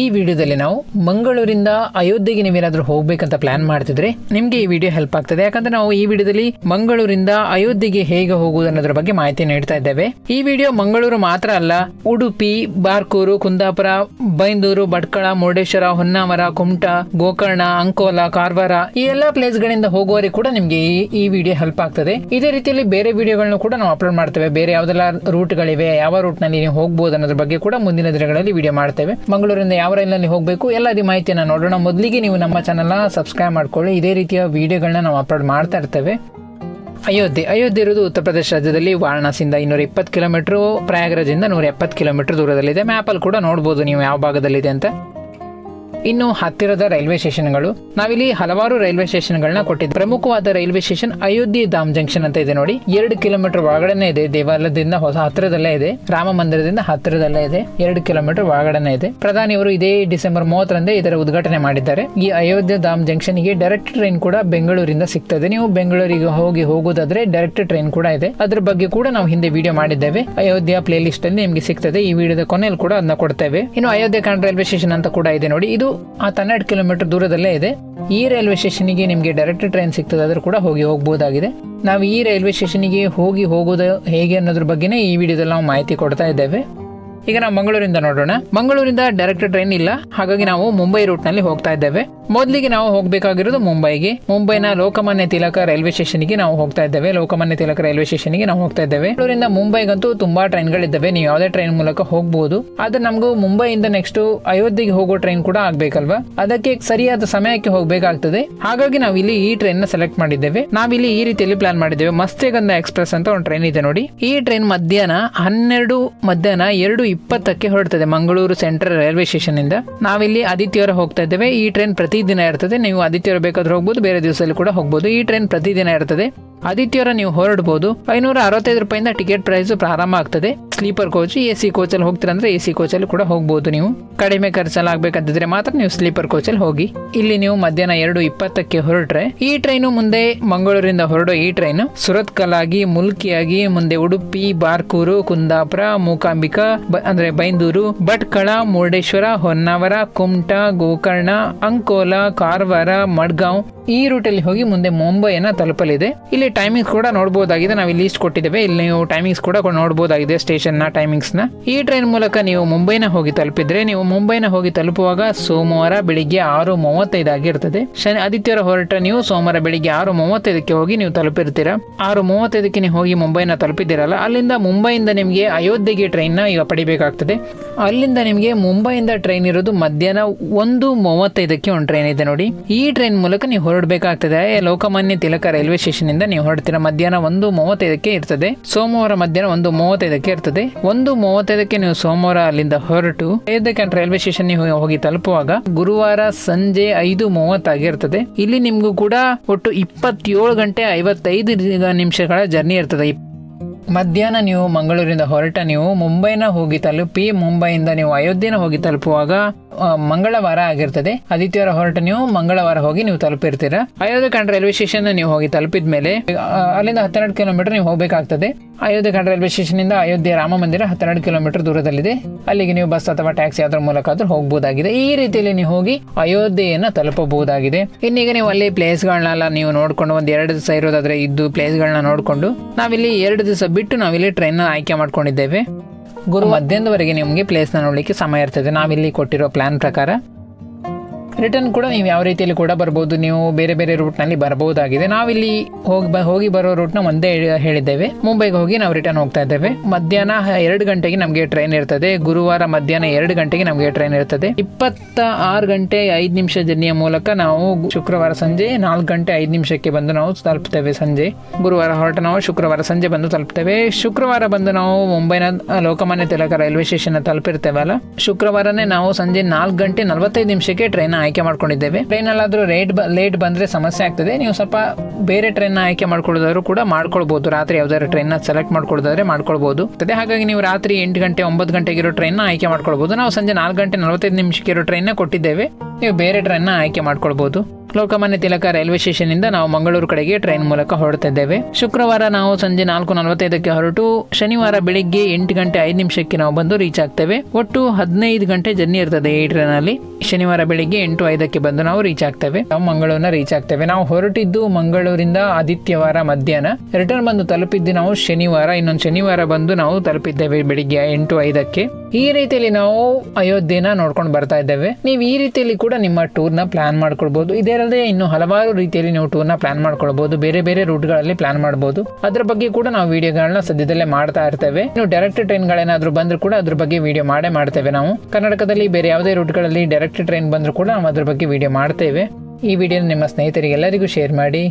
ಈ ವಿಡಿಯೋದಲ್ಲಿ ನಾವು ಮಂಗಳೂರಿಂದ ಅಯೋಧ್ಯೆಗೆ ನೀವೇನಾದ್ರೂ ಹೋಗ್ಬೇಕಂತ ಪ್ಲಾನ್ ಮಾಡ್ತಿದ್ರೆ ನಿಮ್ಗೆ ಈ ವಿಡಿಯೋ ಹೆಲ್ಪ್ ಆಗ್ತದೆ. ಯಾಕಂದ್ರೆ ನಾವು ಈ ವಿಡಿಯೋದಲ್ಲಿ ಮಂಗಳೂರಿಂದ ಅಯೋಧ್ಯೆಗೆ ಹೇಗೆ ಹೋಗುವುದು ಅನ್ನೋದ್ರ ಬಗ್ಗೆ ಮಾಹಿತಿ ನೀಡ್ತಾ ಇದ್ದೇವೆ. ಈ ವಿಡಿಯೋ ಮಂಗಳೂರು ಮಾತ್ರ ಅಲ್ಲ, ಉಡುಪಿ, ಬಾರ್ಕೂರು, ಕುಂದಾಪುರ, ಬೈಂದೂರು, ಭಟ್ಕಳ, ಮುರುಡೇಶ್ವರ, ಹೊನ್ನಾವರ, ಕುಮಟಾ, ಗೋಕರ್ಣ, ಅಂಕೋಲ, ಕಾರವಾರ ಈ ಎಲ್ಲಾ ಪ್ಲೇಸ್ ಗಳಿಂದ ಹೋಗುವವರಿಗೆ ಕೂಡ ನಿಮ್ಗೆ ಈ ವಿಡಿಯೋ ಹೆಲ್ಪ್ ಆಗ್ತದೆ. ಇದೇ ರೀತಿಯಲ್ಲಿ ಬೇರೆ ವಿಡಿಯೋಗಳನ್ನು ಕೂಡ ನಾವು ಅಪ್ಲೋಡ್ ಮಾಡ್ತೇವೆ. ಬೇರೆ ಯಾವ್ದೆಲ್ಲ ರೂಟ್ಗಳಿವೆ ಯಾವ ರೂಟ್ನಲ್ಲಿ ನೀವು ಹೋಗಬಹುದು ಅನ್ನೋದ್ರ ಬಗ್ಗೆ ಕೂಡ ಮುಂದಿನ ದಿನಗಳಲ್ಲಿ ವಿಡಿಯೋ ಮಾಡ್ತೇವೆ. ಮಂಗಳೂರಿಂದ ಯಾವ ರೈಲಲ್ಲಿ ಹೋಗಬೇಕು, ಎಲ್ಲ ಅದೇ ಮಾಹಿತಿಯನ್ನು ನೋಡೋಣ. ಮೊದಲಿಗೆ ನೀವು ನಮ್ಮ ಚಾನಲ್ನ ಸಬ್ಸ್ಕ್ರೈಬ್ ಮಾಡ್ಕೊಳ್ಳಿ. ಇದೇ ರೀತಿಯ ವಿಡಿಯೋಗಳನ್ನ ನಾವು ಅಪ್ಲೋಡ್ ಮಾಡ್ತಾ ಇರ್ತೇವೆ. ಅಯೋಧ್ಯೆ. ಅಯೋಧ್ಯೆ ಇರೋದು ಉತ್ತರ ಪ್ರದೇಶ ರಾಜ್ಯದಲ್ಲಿ ವಾರಣಾಸಿಯಿಂದ ಇನ್ನೂರ ಇಪ್ಪತ್ತು ಕಿಲೋಮೀಟರ್ ಪ್ರಯಾಗರಾಜಿಂದ ನೂರ ಎಪ್ಪತ್ತು ಕಿಲೋಮೀಟರ್ ದೂರದಲ್ಲಿದೆ ಮ್ಯಾಪಲ್ಲಿ ಕೂಡ ನೋಡ್ಬೋದು ನೀವು ಯಾವ ಭಾಗದಲ್ಲಿದೆ ಅಂತ. ಇನ್ನು ಹತ್ತಿರದ ರೈಲ್ವೆ ಸ್ಟೇಷನ್ಗಳು. ನಾವಿಲ್ಲಿ ಹಲವಾರು ರೈಲ್ವೆ ಸ್ಟೇಷನ್ಗಳನ್ನ ಕೊಟ್ಟಿದ್ದೆ, ಪ್ರಮುಖವಾದ railway station Ayodhya Dham junction ಅಂತ ಇದೆ ನೋಡಿ. ಎರಡು ಕಿಲೋಮೀಟರ್ ಒಳಗಡೆನೆ ಇದೆ, ದೇವಾಲಯದಿಂದ ಹೊಸ ಹತ್ತಿರದಲ್ಲೇ ಇದೆ, ರಾಮ ಮಂದಿರದಿಂದ ಹತ್ತಿರದಲ್ಲೇ ಇದೆ, ಎರಡು ಕಿಲೋಮೀಟರ್ ಒಳಗಡೆನೆ ಇದೆ. ಪ್ರಧಾನಿಯವರು ಇದೇ ಡಿಸೆಂಬರ್ ಮೂವತ್ತರಂದೇ ಇದರ ಉದ್ಘಾಟನೆ ಮಾಡಿದ್ದಾರೆ. ಈ ಅಯೋಧ್ಯೆ ಧಾಮ್ ಜಂಕ್ಷನ್ಗೆ ಡೈರೆಕ್ಟ್ ಟ್ರೈನ್ ಕೂಡ ಬೆಂಗಳೂರಿಂದ ಸಿಗ್ತದೆ ನೀವು ಬೆಂಗಳೂರಿಗೆ ಹೋಗಿ ಹೋಗೋದಾದ್ರೆ ಡೈರೆಕ್ಟ್ ಟ್ರೈನ್ ಕೂಡ ಇದೆ. ಅದ್ರ ಬಗ್ಗೆ ಕೂಡ ನಾವು ಹಿಂದೆ ವಿಡಿಯೋ ಮಾಡಿದ್ದೇವೆ. ಅಯೋಧ್ಯೆ ಪ್ಲೇ ಲಿಸ್ಟ್ ಅಲ್ಲಿ ನಿಮಗೆ ಸಿಗ್ತದೆ. ಈ ವಿಡಿಯೋದ ಕೊನೆಯಲ್ಲಿ ಕೂಡ ಅದನ್ನ ಕೊಡ್ತೇವೆ. ಇನ್ನು ಅಯೋಧ್ಯೆ ಕಾಂಡ್ ರೈಲ್ವೆ ಸ್ಟೇಷನ್ ಅಂತ ಕೂಡ ಇದೆ ನೋಡಿ. ಇದು ಆ ಹನ್ನೆರಡು ಕಿಲೋಮೀಟರ್ ದೂರದಲ್ಲೇ ಇದೆ. ಈ ರೈಲ್ವೆ ಸ್ಟೇಷನ್ಗೆ ನಿಮಗೆ ಡೈರೆಕ್ಟ್ ಟ್ರೈನ್ ಸಿಗ್ತದೆ ಅದ್ರ ಕೂಡ ಹೋಗಿ ಹೋಗ್ಬೋದಾಗಿದೆ. ನಾವು ಈ ರೈಲ್ವೆ ಸ್ಟೇಷನ್ಗೆ ಹೋಗಿ ಹೋಗೋದು ಹೇಗೆ ಅನ್ನೋದ್ರ ಬಗ್ಗೆನೇ ಈ ವಿಡಿಯೋದಲ್ಲಿ ನಾವು ಮಾಹಿತಿ ಕೊಡ್ತಾ ಇದ್ದೇವೆ. ಈಗ ನಾವು ಮಂಗಳೂರಿಂದ ನೋಡೋಣ. ಮಂಗಳೂರಿಂದ ಡೈರೆಕ್ಟ್ ಟ್ರೈನ್ ಇಲ್ಲ. ಹಾಗಾಗಿ ನಾವು ಮುಂಬೈ ರೂಟ್ನಲ್ಲಿ ಹೋಗ್ತಾ ಇದ್ದೇವೆ. ಮೊದಲಿಗೆ ನಾವು ಹೋಗಬೇಕಾಗಿರೋದು ಮುಂಬೈಗೆ. ಮುಂಬೈನ ಲೋಕಮಾನ್ಯ ತಿಲಕ ರೈಲ್ವೆ ಸ್ಟೇಷನ್ಗೆ ನಾವು ಹೋಗ್ತಾ ಇದ್ದೇವೆ. ಲೋಕಮಾನ್ಯ ತಿಲಕ ರೈಲ್ವೆ ಸ್ಟೇಷನ್ಗೆ ನಾವು ಹೋಗ್ತಾ ಇದ್ದೇವೆ. ಬೆಂಗಳೂರಿಂದ ಮುಂಬೈಗಂತೂ ತುಂಬಾ ಟ್ರೈನ್ಗಳಿದ್ದಾವೆ. ನೀವು ಯಾವುದೇ ಟ್ರೈನ್ ಮೂಲಕ ಹೋಗಬಹುದು ಆದ್ರೆ ನಮಗೂ ಮುಂಬೈಯಿಂದ ನೆಕ್ಸ್ಟ್ ಅಯೋಧ್ಯೆಗೆ ಹೋಗೋ ಟ್ರೈನ್ ಕೂಡ ಆಗ್ಬೇಕಲ್ವಾ? ಅದಕ್ಕೆ ಸರಿಯಾದ ಸಮಯಕ್ಕೆ ಹೋಗ್ಬೇಕಾಗ್ತದೆ. ಹಾಗಾಗಿ ನಾವು ಇಲ್ಲಿ ಈ ಟ್ರೈನ್ನ ಸೆಲೆಕ್ಟ್ ಮಾಡಿದ್ದೇವೆ. ನಾವಿಲ್ಲಿ ಈ ರೀತಿಯಲ್ಲಿ ಪ್ಲಾನ್ ಮಾಡಿದ್ದೇವೆ. ಮಸ್ತೆಗಂಧ ಎಕ್ಸ್ಪ್ರೆಸ್ ಅಂತ ಒಂದು ಟ್ರೈನ್ ಇದೆ ನೋಡಿ. ಈ ಟ್ರೈನ್ ಮಧ್ಯಾಹ್ನ ಹನ್ನೆರಡು, ಮಧ್ಯಾಹ್ನ ಎರಡು ಇಪ್ಪತ್ತಕ್ಕೆ ಹೊರಡ್ತದೆ ಮಂಗಳೂರು ಸೆಂಟ್ರಲ್ ರೈಲ್ವೆ ಸ್ಟೇಷನ್ ಇಂದ ನಾವಿಲ್ಲಿ ಆದಿತ್ಯವಾರ ಹೋಗ್ತಾ ಇದ್ದೇವೆ. ಈ ಟ್ರೈನ್ ಪ್ರತಿದಿನ ಇರ್ತದೆ. ನೀವು ಆದಿತ್ಯವಾರ ಬೇಕಾದ್ರೂ ಹೋಗ್ಬೋದು ಬೇರೆ ದಿವಸದಲ್ಲಿ ಕೂಡ ಹೋಗ್ಬೋದು. ಈ ಟ್ರೈನ್ ಪ್ರತಿದಿನ ಇರ್ತದೆ. ಆದಿತ್ಯವಾರ ನೀವು ಹೊರಡ್ಬೋದು. ಐನೂರ ಅರವತ್ತೈದು ರೂಪಾಯಿಂದ ಟಿಕೆಟ್ ಪ್ರೈಸ್ ಪ್ರಾರಂಭ ಆಗ್ತದೆ. ಸ್ಲೀಪರ್ ಕೋಚ್ ಎ ಸಿ ಕೋಚಲ್ಲಿ ಹೋಗ್ತೀರಾ ಅಂದ್ರೆ ಎ ಸಿ ಕೋಚಲ್ಲಿ ಕೂಡ ಹೋಗ್ಬೋದು ನೀವು. ಕಡಿಮೆ ಖರ್ಚಲ್ಲಿ ಆಗ್ಬೇಕಂತಿದ್ರೆ ಮಾತ್ರ ನೀವು ಸ್ಲೀಪರ್ ಕೋಚಲ್ಲಿ ಹೋಗಿ. ಇಲ್ಲಿ ನೀವು ಮಧ್ಯಾಹ್ನ ಎರಡು ಇಪ್ಪತ್ತಕ್ಕೆ ಹೊರಟ್ರೆ, ಈ ಟ್ರೈನು ಮುಂದೆ ಮಂಗಳೂರಿಂದ ಹೊರಡೋ ಈ ಟ್ರೈನ್ ಸುರತ್ಕಲಾಗಿ ಮುಲ್ಕಿಯಾಗಿ, ಮುಂದೆ ಉಡುಪಿ, ಬಾರ್ಕೂರು, ಕುಂದಾಪುರ, ಮೂಕಾಂಬಿಕಾ ಅಂದ್ರೆ ಬೈಂದೂರು, ಭಟ್ಕಳ, ಮುರುಡೇಶ್ವರ, ಹೊನ್ನಾವರ, ಕುಮಟಾ, ಗೋಕರ್ಣ, ಅಂಕೋಲ, ಕಾರವಾರ, ಮಡ್ಗಾಂವ್ ಈ ರೂಟಲ್ಲಿ ಹೋಗಿ ಮುಂದೆ ಮುಂಬೈಯನ್ನ ತಲುಪಲಿದೆ. ಇಲ್ಲಿ ಟೈಮಿಂಗ್ಸ್ ಕೂಡ ನೋಡಬಹುದಾಗಿದೆ ನಾವು ಇಲ್ಲಿ ಲೀಸ್ಟ್ ಕೊಟ್ಟಿದ್ದೇವೆ. ಇಲ್ಲಿ ನೀವು ಟೈಮಿಂಗ್ಸ್ ಕೂಡ ನೋಡಬಹುದಾಗಿದೆ ಸ್ಟೇಷನ್ನ ಟೈಮಿಂಗ್ಸ್ನ. ಈ ಟ್ರೈನ್ ಮೂಲಕ ನೀವು ಮುಂಬೈನ ಹೋಗಿ ತಲುಪಿದ್ರೆ, ನೀವು ಮುಂಬೈನ ಹೋಗಿ ತಲುಪುವಾಗ ಸೋಮವಾರ ಬೆಳಿಗ್ಗೆ ಆರು ಮೂವತ್ತೈದು ಆಗಿರ್ತದೆ. ಶನಿ ಆದಿತ್ಯವಾರ ಹೊರಟ ನೀವು ಸೋಮವಾರ ಬೆಳಿಗ್ಗೆ ಆರು ಮೂವತ್ತೈದಕ್ಕೆ ಹೋಗಿ ನೀವು ತಲುಪಿರ್ತೀರಾ. ಆರು ಮೂವತ್ತೈದಕ್ಕೆ ನೀವು ಹೋಗಿ ಮುಂಬೈನ ತಲುಪಿದ್ದೀರಲ್ಲ, ಅಲ್ಲಿಂದ ಮುಂಬೈಯಿಂದ ನಿಮಗೆ ಅಯೋಧ್ಯೆಗೆ ಟ್ರೈನ್ನ ಈಗ ಪಡಿಬೇಕಾಗ್ತದೆ. ಅಲ್ಲಿಂದ ನಿಮಗೆ ಮುಂಬೈಯಿಂದ ಟ್ರೈನ್ ಇರೋದು ಮಧ್ಯಾಹ್ನ ಒಂದು ಮೂವತ್ತೈದಕ್ಕೆ ಒಂದು ಟ್ರೈನ್ ಇದೆ ನೋಡಿ. ಈ ಟ್ರೈನ್ ಮೂಲಕ ನೀವು ಹೊರಡಬೇಕಾಗ್ತದೆ. ಲೋಕಮಾನ್ಯ ತಿಲಕ ರೈಲ್ವೆ ಸ್ಟೇಷನ್ ಇಂದ ನೀವು ಹೊರಡ್ತೀರಾ? ಮಧ್ಯಾಹ್ನ ಒಂದು ಮೂವತ್ತೈದಕ್ಕೆ ಇರ್ತದೆ. ಸೋಮವಾರ ಮಧ್ಯಾಹ್ನ ಒಂದು ಮೂವತ್ತೈದಕ್ಕೆ ಇರ್ತದೆ. ಒಂದು ಮೂವತ್ತೈದಕ್ಕೆ ನೀವು ಸೋಮವಾರ ಅಲ್ಲಿಂದ ಹೊರಟು ಅಯೋಧ್ಯೆ ರೈಲ್ವೆ ಸ್ಟೇಷನ್ ನೀವು ಹೋಗಿ ತಲುಪುವಾಗ ಗುರುವಾರ ಸಂಜೆ ಐದು ಮೂವತ್ತಾಗಿರ್ತದೆ ಇಲ್ಲಿ ನಿಮ್ಗೂ ಕೂಡ ಒಟ್ಟು ಇಪ್ಪತ್ತೇಳು ಗಂಟೆ ಐವತ್ತೈದು ನಿಮಿಷಗಳ ಜರ್ನಿ ಇರ್ತದೆ. ಮಧ್ಯಾಹ್ನ ನೀವು ಮಂಗಳೂರಿಂದ ಹೊರಟ ನೀವು ಮುಂಬೈನ ಹೋಗಿ ತಲುಪಿ ಮುಂಬೈಯಿಂದ ನೀವು ಅಯೋಧ್ಯೆನ ಹೋಗಿ ತಲುಪುವಾಗ ಮಂಗಳವಾರ ಆಗಿರ್ತದೆ. ಆದಿತ್ಯವಾರ ಹೊರಟ ನೀವು ಮಂಗಳವಾರ ಹೋಗಿ ನೀವು ತಲುಪಿರ್ತೀರಾ. ಅಯೋಧ್ಯೆ ಕಂಡ ರೈಲ್ವೆ ಸ್ಟೇಷನ್ ನೀವು ಹೋಗಿ ತಲುಪಿದ ಮೇಲೆ ಅಲ್ಲಿಂದ ಹತ್ತೆರಡು ಕಿಲೋಮೀಟರ್ ನೀವು ಹೋಗಬೇಕಾಗ್ತದೆ. ಅಯೋಧ್ಯೆ ಕಂಡ ರೈಲ್ವೆ ಸ್ಟೇಷನ್ ಇಂದ ಅಯೋಧ್ಯೆ ರಾಮ ಮಂದಿರ ಹತ್ತೆರಡು ಕಿಲೋಮೀಟರ್ ದೂರದಲ್ಲಿದೆ. ಅಲ್ಲಿಗೆ ನೀವು ಬಸ್ ಅಥವಾ ಟ್ಯಾಕ್ಸಿ ಅದರ ಮೂಲಕ ಆದ್ರೂ ಹೋಗಬಹುದಾಗಿದೆ ಈ ರೀತಿಯಲ್ಲಿ ನೀವು ಹೋಗಿ ಅಯೋಧ್ಯೆಯನ್ನ ತಲುಪಬಹುದಾಗಿದೆ. ಇನ್ನೀಗ ನೀವು ಅಲ್ಲಿ ಪ್ಲೇಸ್ಗಳನ್ನೆಲ್ಲ ನೀವು ನೋಡ್ಕೊಂಡು ಒಂದ್ ಎರಡು ದಿವಸ ಇರೋದಾದ್ರೆ ಇದ್ದು ಪ್ಲೇಸ್ಗಳನ್ನ ನೋಡ್ಕೊಂಡು ನಾವಿಲ್ಲಿ ಎರಡು ದಿವಸ ಬಿಟ್ಟು ನಾವಿಲ್ಲಿ ಟ್ರೈನ್ ಆಯ್ಕೆ ಮಾಡ್ಕೊಂಡಿದ್ದೇವೆ. ಗುರು ಮಧ್ಯಾಹ್ನದವರೆಗೆ ನಿಮಗೆ ಪ್ಲೇಸ್ನ ನೋಡಲಿಕ್ಕೆ ಸಮಯ ಇರ್ತದೆ. ನಾವಿಲ್ಲಿ ಕೊಟ್ಟಿರೋ ಪ್ಲಾನ್ ಪ್ರಕಾರ. ರಿಟರ್ನ್ ಕೂಡ ನೀವು ಯಾವ ರೀತಿಯಲ್ಲಿ ಕೂಡ ಬರ್ಬೋದು, ನೀವು ಬೇರೆ ಬೇರೆ ರೂಟ್ನಲ್ಲಿ ಬರಬಹುದಾಗಿದೆ ನಾವಿಲ್ಲಿ ಹೋಗಿ ಬ, ಹೋಗಿ ಬರೋ ರೂಟ್ನ ಒಂದೇ ಹೇಳಿದ್ದೇವೆ. ಮುಂಬೈಗೆ ಹೋಗಿ ನಾವು ರಿಟರ್ನ್ ಹೋಗ್ತಾ ಇದ್ದೇವೆ. ಮಧ್ಯಾಹ್ನ ಎರಡು ಗಂಟೆಗೆ ನಮಗೆ ಟ್ರೈನ್ ಇರ್ತದೆ. ಗುರುವಾರ ಮಧ್ಯಾಹ್ನ ಎರಡು ಗಂಟೆಗೆ ನಮಗೆ ಟ್ರೈನ್ ಇರ್ತದೆ. ಇಪ್ಪತ್ತ ಆರು ಗಂಟೆ ಐದು ನಿಮಿಷ ಜರ್ನಿಯ ಮೂಲಕ ನಾವು ಶುಕ್ರವಾರ ಸಂಜೆ ನಾಲ್ಕು ಗಂಟೆ ಐದು ನಿಮಿಷಕ್ಕೆ ಬಂದು ನಾವು ತಲುಪ್ತೇವೆ ಸಂಜೆ. ಗುರುವಾರ ಹೊರಟ ನಾವು ಶುಕ್ರವಾರ ಸಂಜೆ ಬಂದು ತಲುಪ್ತೇವೆ. ಶುಕ್ರವಾರ ಬಂದು ನಾವು ಮುಂಬೈನ ಲೋಕಮಾನ್ಯ ತಿಲಕ ರೈಲ್ವೆ ಸ್ಟೇಷನ್ ತಲುಪಿರ್ತೇವಲ್ಲ. ಶುಕ್ರವಾರನೇ ನಾವು ಸಂಜೆ ನಾಲ್ಕು ಗಂಟೆ ನಲವತ್ತೈದು ನಿಮಿಷಕ್ಕೆ ಟ್ರೈನ್ ಆಯ್ಕೆ ಮಾಡ್ಕೊಂಡಿದ್ದೇವೆ. ಟ್ರೈನ್ ಅಲ್ಲಾದ್ರೂ ರೇಟ್ ಲೇಟ್ ಬಂದ್ರೆ ಸಮಸ್ಯೆ ಆಗ್ತದೆ. ನೀವು ಸ್ವಲ್ಪ ಬೇರೆ ಟ್ರೈನ್ ಆಯ್ಕೆ ಮಾಡ್ಕೊಳ್ಳೋದಾದ್ರು ಕೂಡ ಮಾಡ್ಕೊಳ್ಬಹುದು ರಾತ್ರಿ ಯಾವ್ದಾದ್ರು ಟ್ರೈನ್ ಸೆಲೆಕ್ಟ್ ಮಾಡ್ಕೊಳ್ಳೋದಾದ್ರೆ ಮಾಡ್ಕೊಳ್ಬಹುದು ಅದೇ ಹಾಗಾಗಿ ನೀವು ರಾತ್ರಿ ಎಂಟು ಗಂಟೆ, ಒಂಬತ್ತು ಗಂಟೆಗೆ ಇರೋ ಟ್ರೈನ್ ಆಯ್ಕೆ ಮಾಡ್ಕೊಳ್ಬಹುದು ನಾವು ಸಂಜೆ ನಾಲ್ಕು ಗಂಟೆ ನಲವತ್ತೈದು ನಿಮಿಷಕ್ಕೆ ಇರೋ ಟ್ರೈನ್ ಕೊಟ್ಟಿದ್ದೇವೆ. ನೀವು ಬೇರೆ ಟ್ರೈನ್ ಆಯ್ಕೆ ಮಾಡ್ಕೊಳ್ಬಹುದು ಲೋಕಮಾನ್ಯ ತಿಲಕ ರೈಲ್ವೆ ಸ್ಟೇಷನ್ ಇಂದ ನಾವು ಮಂಗಳೂರು ಕಡೆಗೆ ಟ್ರೈನ್ ಮೂಲಕ ಹೊರಡ್ತಿದ್ದೇವೆ. ಶುಕ್ರವಾರ ನಾವು ಸಂಜೆ ನಾಲ್ಕು ನಲವತ್ತೈದಕ್ಕೆ ಹೊರಟು, ಶನಿವಾರ ಬೆಳಿಗ್ಗೆ ಎಂಟು ಗಂಟೆ ಐದು ನಿಮಿಷಕ್ಕೆ ನಾವು ಬಂದು ರೀಚ್ ಆಗ್ತೇವೆ. ಒಟ್ಟು ಹದಿನೈದು ಗಂಟೆ ಜರ್ನಿ ಇರ್ತದೆ ಈ ಟ್ರೈನ್ ಅಲ್ಲಿ. ಶನಿವಾರ ಬೆಳಿಗ್ಗೆ ಎಂಟು ಐದಕ್ಕೆ ಬಂದು ನಾವು ರೀಚ್ ಆಗ್ತೇವೆ. ನಾವು ಮಂಗಳೂರಿನ ರೀಚ್ ಆಗ್ತೇವೆ. ನಾವು ಹೊರಟಿದ್ದು ಮಂಗಳೂರಿಂದ ಆದಿತ್ಯವಾರ ಮಧ್ಯಾಹ್ನ. ರಿಟರ್ನ್ ಬಂದು ತಲುಪಿದ್ದು ನಾವು ಶನಿವಾರ, ಇನ್ನೊಂದು ಶನಿವಾರ ಬಂದು ನಾವು ತಲುಪಿದ್ದೇವೆ ಬೆಳಿಗ್ಗೆ ಎಂಟು ಐದಕ್ಕೆ. ಈ ರೀತಿಯಲ್ಲಿ ನಾವು ಅಯೋಧ್ಯೆನ ನೋಡ್ಕೊಂಡು ಬರ್ತಾ ಇದ್ದೇವೆ. ನೀವು ಈ ರೀತಿಯಲ್ಲಿ ಕೂಡ ನಿಮ್ಮ ಟೂರ್ನ ಪ್ಲಾನ್ ಮಾಡ್ಕೊಳ್ಬಹುದು ಇದಲ್ಲದೆ ಇನ್ನು ಹಲವಾರು ರೀತಿಯಲ್ಲಿ ನೀವು ಟೂರ್ನ ಪ್ಲಾನ್ ಮಾಡ್ಕೊಳ್ಬಹುದು ಬೇರೆ ಬೇರೆ ರೂಟ್ಗಳಲ್ಲಿ ಪ್ಲಾನ್ ಮಾಡಬಹುದು ಅದ್ರ ಬಗ್ಗೆ ಕೂಡ ನಾವು ವಿಡಿಯೋಗಳನ್ನ ಸದ್ಯದಲ್ಲೇ ಮಾಡ್ತಾ ಇರ್ತೇವೆ. ನೀವು ಡೈರೆಕ್ಟ್ ಟ್ರೈನ್ಗಳೇನಾದ್ರೂ ಬಂದ್ರು ಕೂಡ ಅದ್ರ ಬಗ್ಗೆ ವಿಡಿಯೋ ಮಾಡೇ ಮಾಡ್ತೇವೆ ನಾವು. ಕರ್ನಾಟಕದಲ್ಲಿ ಬೇರೆ ಯಾವುದೇ ರೂಟ್ಗಳಲ್ಲಿ ಡೈರೆಕ್ಟ್ ಟ್ರೈನ್ ಬಂದರೂ ಕೂಡ ನಾವು ಅದ್ರ ಬಗ್ಗೆ ವಿಡಿಯೋ ಮಾಡ್ತೇವೆ. ಈ ವಿಡಿಯೋ ನಿಮ್ಮ ಸ್ನೇಹಿತರಿಗೆ ಎಲ್ಲರಿಗೂ ಶೇರ್ ಮಾಡಿ.